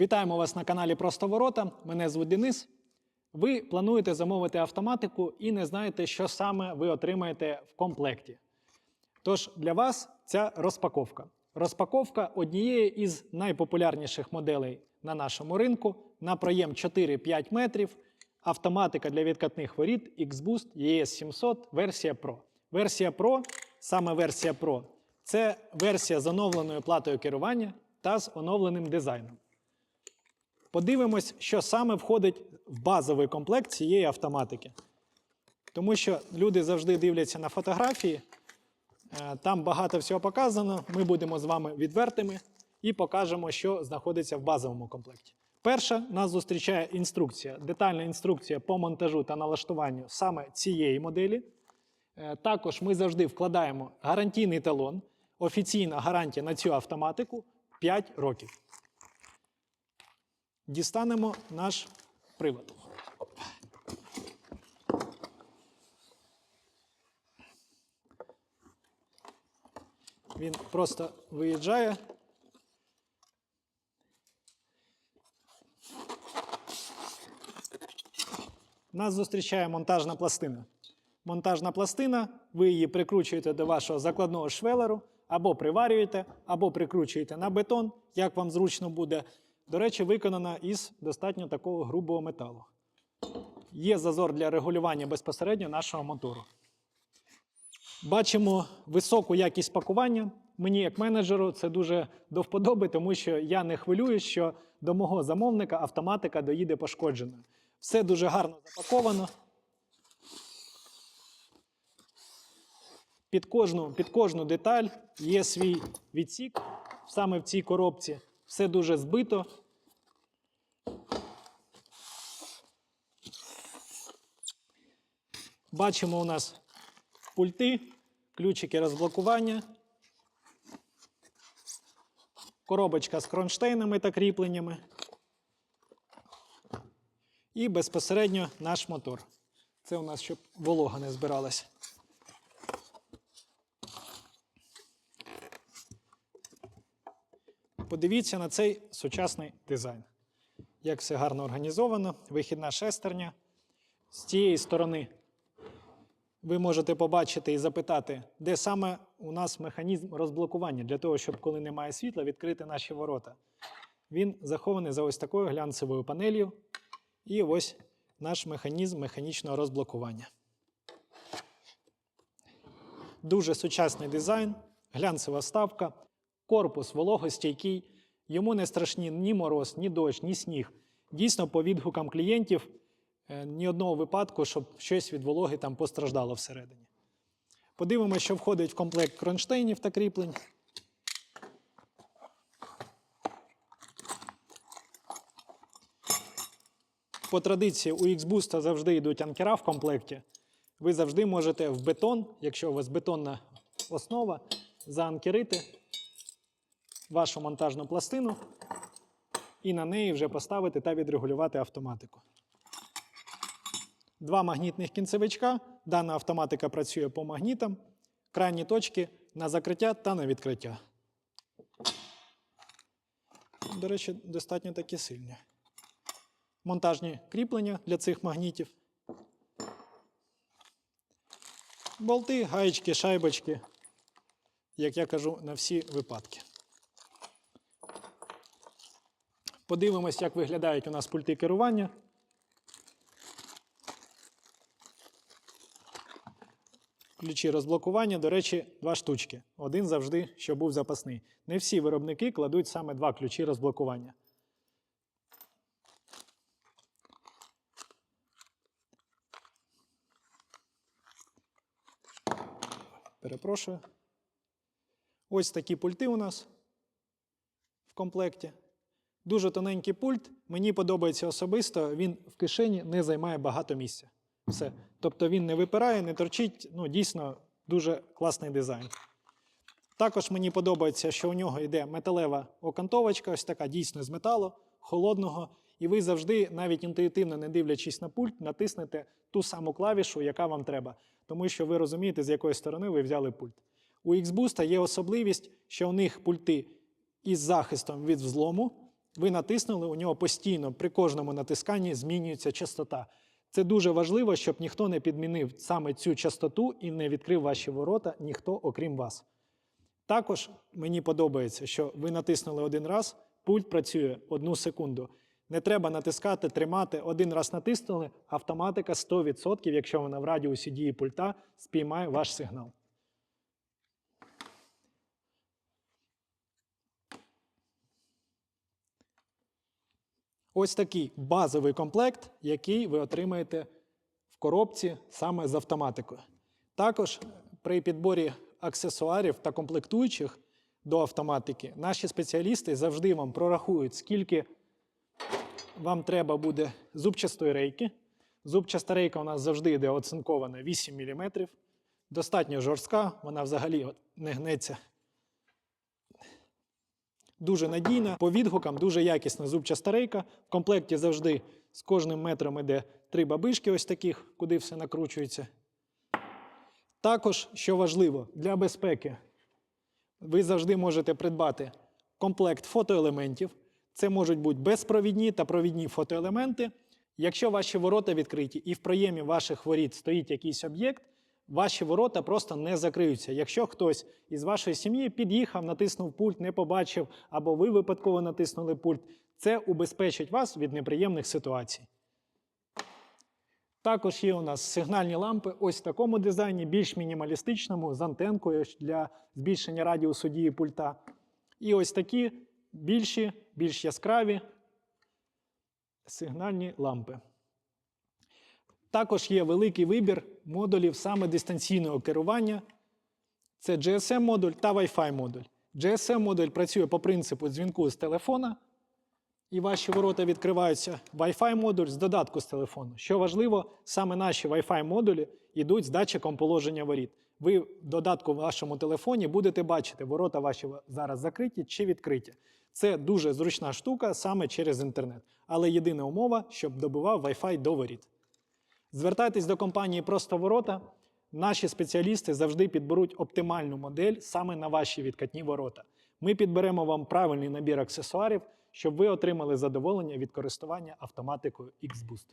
Вітаємо вас на каналі Просто Ворота. Мене звуть Денис. Ви плануєте замовити автоматику і не знаєте, що саме ви отримаєте в комплекті. Тож для вас ця розпаковка. Розпаковка однієї із найпопулярніших моделей на нашому ринку на проєм 4-5 метрів. Автоматика для відкатних воріт X-Boost ES 700 версія Pro. Версія Pro, саме версія Pro, це версія з оновленою платою керування та з оновленим дизайном. Подивимось, що саме входить в базовий комплект цієї автоматики. Тому що люди завжди дивляться на фотографії, е, там багато всього показано. Ми будемо з вами відвертими і покажемо, що знаходиться в базовому комплекті. Перша нас зустрічає інструкція, детальна інструкція по монтажу та налаштуванню саме цієї моделі. Е, Також ми завжди вкладаємо гарантійний талон, офіційна гарантія на цю автоматику 5 років. Дістанемо наш привод. Він просто виїжджає. Нас зустрічає монтажна пластина. Монтажна пластина, ви її прикручуєте до вашого закладного швелеру, або приварюєте, або прикручуєте на бетон, як вам зручно буде. До речі, виконана із достатньо такого грубого металу. Є зазор для регулювання безпосередньо нашого мотору. Бачимо високу якість пакування. Мені, як менеджеру, це дуже до вподоби, тому що я не хвилююсь, що до мого замовника автоматика доїде пошкодженою. Все дуже гарно запаковано. Під кожну, під кожну деталь є свій відсік. Саме в цій коробці все дуже збито. Бачимо у нас пульти, ключики розблокування, коробочка з кронштейнами та кріпленнями. І безпосередньо наш мотор. Це у нас щоб волога не збиралася. Подивіться на цей сучасний дизайн. Як все гарно організовано, вихідна шестерня. З цієї сторони ви можете побачити і запитати, де саме у нас механізм розблокування для того, щоб коли немає світла, відкрити наші ворота. Він захований за ось такою глянцевою панелью. І ось наш механізм механічного розблокування. Дуже сучасний дизайн, глянцева вставка, корпус вологостійкий. Йому не страшні ні мороз, ні дощ, ні сніг. Дійсно, по відгукам клієнтів е, ні одного випадку, щоб щось від вологи там постраждало всередині. Подивимося, що входить в комплект кронштейнів та кріплень. По традиції у X-Boost завжди йдуть анкера в комплекті. Ви завжди можете в бетон, якщо у вас бетонна основа, заанкерити вашу монтажну пластину і на неї вже поставити та відрегулювати автоматику. Два магнітних кінцевичка. Дана автоматика працює по магнітам. Крайні точки на закриття та на відкриття. До речі, достатньо такі сильні. Монтажні кріплення для цих магнітів. Болти, гаєчки, шайбочки, як я кажу, на всі випадки. Подивимось, як виглядають у нас пульти керування. Ключі розблокування, до речі, два штучки. Один завжди, що був запасний. Не всі виробники кладуть саме два ключі розблокування. Перепрошую. Ось такі пульти у нас в комплекті. Дуже тоненький пульт. Мені подобається особисто, він в кишені не займає багато місця. Все. Тобто він не випирає, не торчить. Ну, дійсно, дуже класний дизайн. Також мені подобається, що у нього йде металева окантовочка, ось така дійсно з металу, холодного. І ви завжди, навіть інтуїтивно не дивлячись на пульт, натиснете ту саму клавішу, яка вам треба. Тому що ви розумієте, з якої сторони ви взяли пульт. У X-Boost є особливість, що у них пульти із захистом від взлому, ви натиснули, у нього постійно при кожному натисканні змінюється частота. Це дуже важливо, щоб ніхто не підмінив саме цю частоту і не відкрив ваші ворота, ніхто окрім вас. Також мені подобається, що ви натиснули один раз, пульт працює одну секунду. Не треба натискати, тримати. Один раз натиснули, автоматика 100%, якщо вона в радіусі дії пульта, спіймає ваш сигнал. Ось такий базовий комплект, який ви отримаєте в коробці саме з автоматикою. Також при підборі аксесуарів та комплектуючих до автоматики наші спеціалісти завжди вам прорахують, скільки вам треба буде зубчастої рейки. Зубчаста рейка у нас завжди йде оцинкована 8 мм. Достатньо жорстка, вона взагалі не гнеться. Дуже надійна, по відгукам дуже якісна зубчаста рейка. В комплекті завжди з кожним метром йде три бабишки, ось таких, куди все накручується. Також, що важливо, для безпеки, ви завжди можете придбати комплект фотоелементів. Це можуть бути безпровідні та провідні фотоелементи. Якщо ваші ворота відкриті і в проємі ваших воріт стоїть якийсь об'єкт, ваші ворота просто не закриються. Якщо хтось із вашої сім'ї під'їхав, натиснув пульт, не побачив, або ви випадково натиснули пульт, це убезпечить вас від неприємних ситуацій. Також є у нас сигнальні лампи ось в такому дизайні, більш мінімалістичному, з антенкою для збільшення радіусу дії пульта. І ось такі більші, більш яскраві сигнальні лампи. Також є великий вибір модулів саме дистанційного керування. Це GSM-модуль та Wi-Fi модуль. GSM-модуль працює по принципу дзвінку з телефона, і ваші ворота відкриваються. Wi-Fi модуль з додатку з телефону. Що важливо, саме наші Wi-Fi модулі йдуть з датчиком положення воріт. Ви в додатку в вашому телефоні будете бачити, ворота ваші зараз закриті чи відкриті. Це дуже зручна штука саме через інтернет. Але єдина умова, щоб добивав Wi-Fi до воріт. Звертайтесь до компанії Просто Ворота. Наші спеціалісти завжди підберуть оптимальну модель саме на ваші відкатні ворота. Ми підберемо вам правильний набір аксесуарів, щоб ви отримали задоволення від користування автоматикою X-Boost.